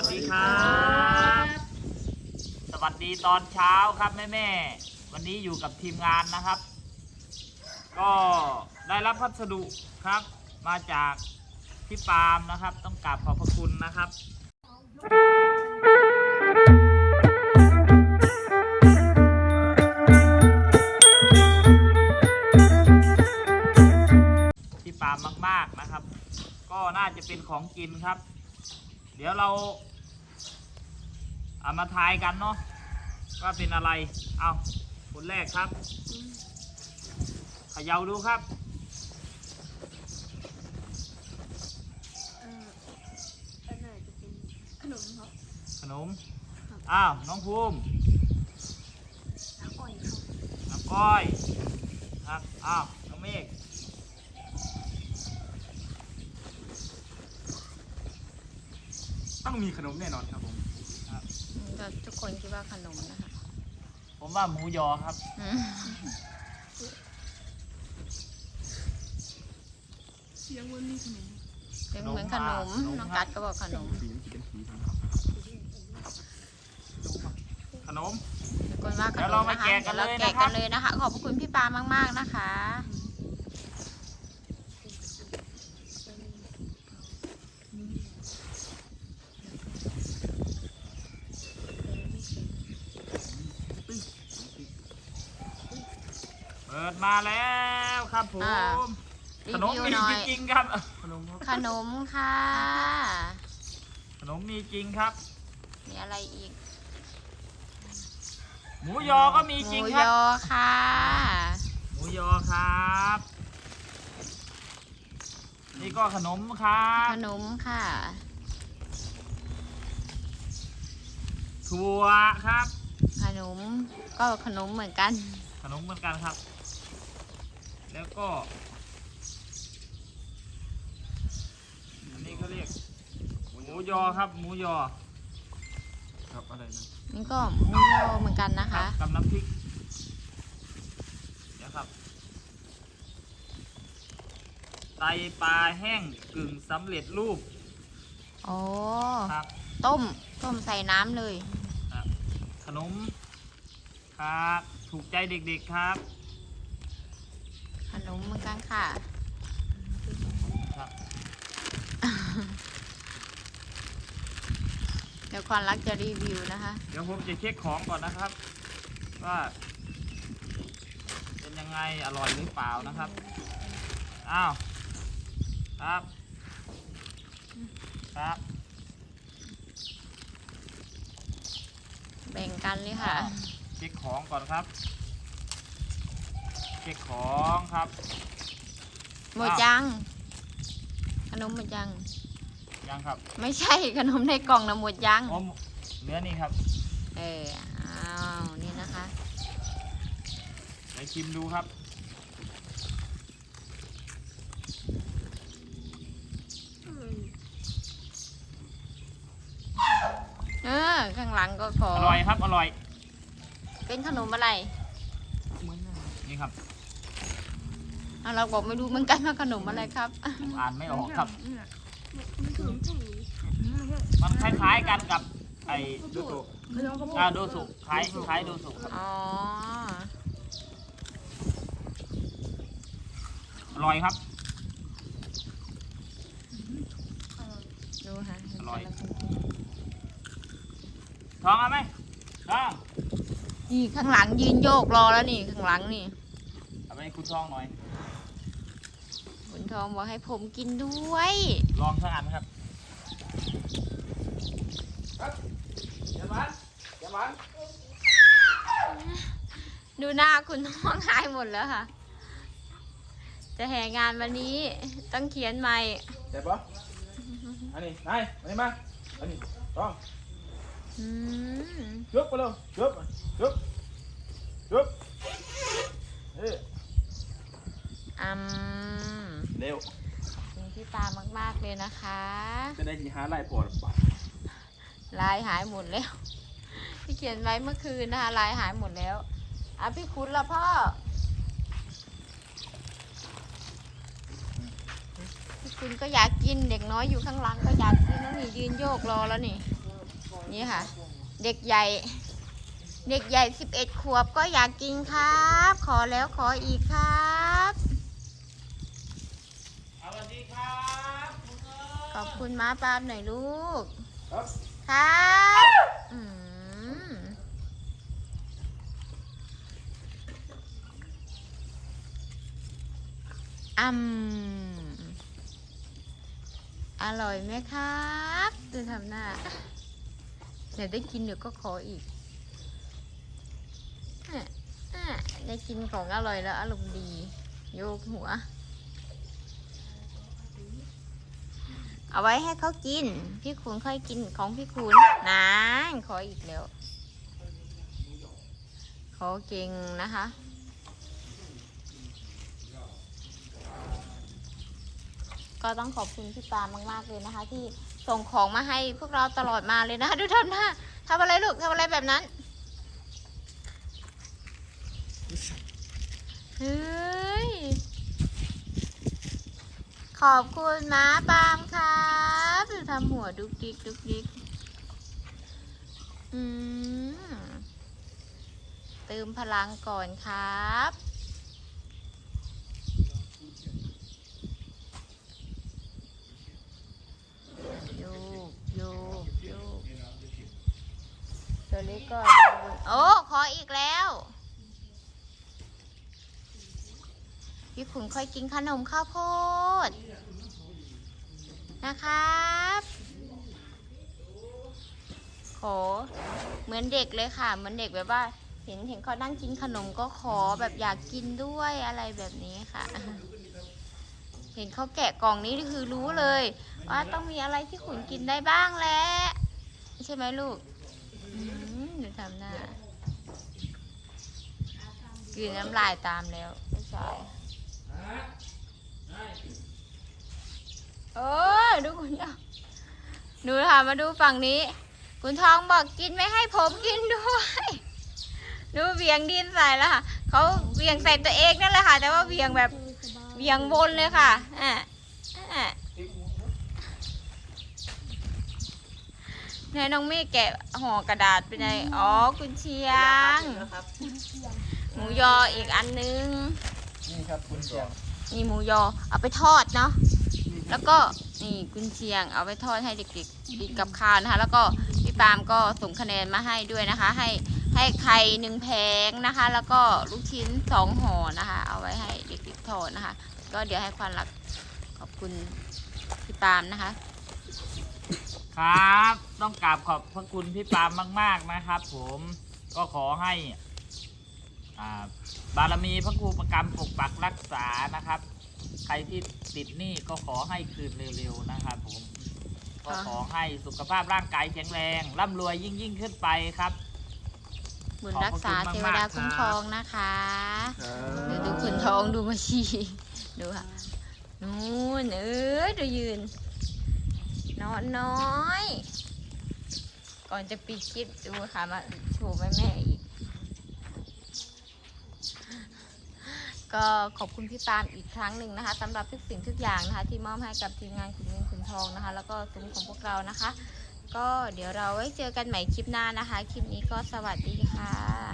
วัสดีครับ สวัสดีตอนเช้าครับแม่แม่วันนี้อยู่กับทีมงานนะครับ ก็ได้รับพัสดุครับ มาจากพี่ปาล์มนะครับ ต้องกราบขอบพระคุณนะครับพี่ปาล์มมาก ๆนะครับ ก็น่าจะเป็นของกินครับ เดี๋ยวเราเอามาทายกันเนาะว่าเป็นอะไร เอาคนแรกครับเขย่าดูครับเออก็น่าจะเป็นขนมครับขนม อ้าว น้องภูมิน้ำอ่อยครับน้ำก้อยครับอ้าว น้องเมฆ ต้องมีขนมแน่นอนครับผม ก็ทุกคนคิดว่าขนมนะคะผมว่าหมูยอครับ อืมเสียงวันมีขนมเป็นเหมือนขนม น้องกัดก็บอกขนม สีมันจะเป็นสีทองขนม ทุกคนว่าขเดี๋นยวเรามมานะคะแกะกันเดี๋ยวเราเลยแกะนะครับกันเลยนะคะ ขอบพระคุณพี่ปามาก ๆ นะคะ เปิดมาแล้วครับผอ่ามรีขนมวิวมีหน่อย จริงๆครับขนมครับขนมค่ะ ขนมมีจริงครับ มีอะไรอีกหมูยอก็มีหจริมูงยครับ อค่ะ หมูยอครับ นี่ก็ขนมครับขนมค่ะ ถั่วครับ ขนมก็ขนมเหมือนกัน ขนมเหมือนกันครับ แล้วก็ อันนี้เขาเรียก หมูยอครับ หมูยอ ครับอะไรนะนี่ก็หมูยอเหมือนกันนะครัคะ บกับน้ำพริกเดี๋ยวครับ ไตปลาแห้งกึ่งสำเร็จรูปโอ้ครับ ต้ม ต้มใส่น้ำเลยครับขนมครับ ถูกใจเด็กๆครับข นมเหมือนกันค่ะครับเดี๋ยวความรักจะรีวิวนะคะ เดี๋ยวผมจะเช็คของก่อนนะครับ ว่า เป็นยังไงอร่อยหรือเปล่านะครับ อ้าว ครับ ครับ แบ่งกันเลยค่ะ เช็คของก่อนครับเช็คของครับ หมดยัง ขนมหมดยัง ยังครับไม่ใช่ขนมในกล่องนะหมดยัง อ๋อเนื้อนี่ครับเอออ้าวนี่นะคะ ไปชิมดูครับ เออ ข้างหลังก็ขออร่อยครับ อร่อย เป็นขนมอะไร นี่ครับ อะเราบอกไม่รู้เหมือนกันว่าขนมอะไรครับ ผมอ่านไม่ออกครับ มันขนมแท่งมันคล้ายๆกันกับไอ้ดูสุขนมข้าวโพอ่าดดูสุคล้ายคล้ายดูสุครับอ๋อ อร่อยครับ ดูค่ะอร่อย ท้องเอาไหมท้อง นี่ข้างหลังยืนโยกรอแล้วนี่ข้างหลังนี่เอา ไปให้คุณท้องหน่อยคุณทองบอกให้ผมกินด้วย ลองสักอันครับอย่าหวานอย่าหวานดูหน้าคุณท้องหายหมดแล้วค่ะ จะแห่งานวันนี้ต้องเขียนใหม่ เจ็บปะอันนี้นายอันนี้มาอันนี้ต้องอืมยุบไปเร็วยุบยุบยุบเฮ้ย อืมเร็วคุณพี่ตามากๆเลยนะคะ จะได้ยีหาไล่ปวดปะลายหายหมดแล้ว ที่เขียนไว้เมื่อคืนนะคะลายหายหมดแล้วอะพี่คุณละพ่อพี่คุณก็อยากกินเด็กน้อยอยู่ข้างหลังก็อยากกินแล้วนี่ยืนโยกรอแล้วนี่อืนี่ค่ะ เด็กใหญ่ เด็กใหญ่สิบเอ็ดขวบก็อยากกินครับ ขอแล้วขออีกครับ สวัสดี ครับคุณเอิญขอบคุณม้าปาล์มหน่อยลูก ครับครับอืมอืมอร่อยไหมครับดูทำหน้า เดี๋ยวได้กินเดี๋ยวก็ขออีกอะอะได้กินของอร่อยแล้วอารมณ์ดี โยกหัว เอาไว้ให้เขากิน พี่คุณค่อยกินของพี่คุณนานขออีกแล้ว ขอเก่งนะคะก็ต้องขอบคุณพี่ปามมาก ๆ เลยนะคะ ที่ส่งของมาให้พวกเราตลอดมาเลยนะคะดูทำหน้าทำอะไรลูกทำอะไรแบบนั้นเฮ้ย ขอบคุณม้าปามครับดูทำหัวดุกดิกดุกดิกอืมเติมพลังก่อนครับ โยกโยกโยกตัวเล็กก็เดินโอ้ ขออีกแล้ว พี่ขุนค่อยกินขนมข้าวโพดนะครับ ขอเหมือนเด็กเลยค่ะ เหมือนเด็กแบบว่า เห็นเห็นเขานั่งกินขนมก็ขอแบบอยากกินด้วยอะไรแบบนี้ค่ะ เห็นเขาแกะกล่องนี้คือรู้เลย ว่าต้องมีอะไรที่ขุนกินได้บ้างแหละใช่ไหมลูกอืมดูทำหน้ากลืนน้ำลายตามแล้วไม่ใช่ เออดูคุณยาดูค่ะมาดูฝั่งนี้ คุณทองบอกกินไม่ให้ผมกินด้วยดูเวียงดินใส่แล้วค่ะเขาเวียงใส่ตัวเองนั่นแหละค่ะ แต่ว่าเวียงแบบเวียงวนเลยค่ะอะอะไหนน้องเมฆแกะห่อกระดาษเป็นไงอ๋อคุณเชียง หมูยออีกอันนึง นี่ครับคุณเชียงนี่หมูยอเอาไปทอดเนาะแล้วก็นี่กุนเชียงเอาไปทอดให้เด็กๆกินกับข้าวนะคะ แล้วก็พี่ปาล์มก็ส่งคะแนนมาให้ด้วยนะคะ ให้ให้ไข่หนึ่งแผงนะคะ แล้วก็ลูกชิ้นสองห่อนะคะ เอาไว้ให้เด็กๆทอดนะคะ ก็เดี๋ยวให้ควันรักขอบคุณพี่ปาล์มนะคะ ครับ ต้องกราบขอบพระคุณพี่ปามมาก ๆนะครับ ผมก็ขอให้อ่า บารมีพระครูประกรรมปกปักรักษานะครับ ใครที่ติดหนี้ก็ขอให้คืนเร็วๆนะครับผมก็ขอให้สุขภาพร่างกายแข็งแรงร่ำรวยยิ่งยิ่งๆขึ้นไปครับบุญรักษาขอบเทคุณวมากๆดาคุ้มครับครองนะคะดูดูขุนทองดูมาชีดูค่ะนู่นเอ้ยดูยืนนอนน้อย ก่อนจะปิดคลิปดูค่ะมาโชว์แม่แม่ๆอีก ก็ขอบคุณพี่ตาล์มอีกครั้งหนึ่งนะคะสำหรับทุกสิ่งทุกอย่างนะคะ ที่มอบให้กับทีมงานขุนเงินขุนทองนะคะ แล้วก็ซุ้มของพวกเรานะคะ ก็เดี๋ยวเราไว้เจอกันใหม่คลิปหน้านะคะ คลิปนี้ก็สวัสดีค่ะ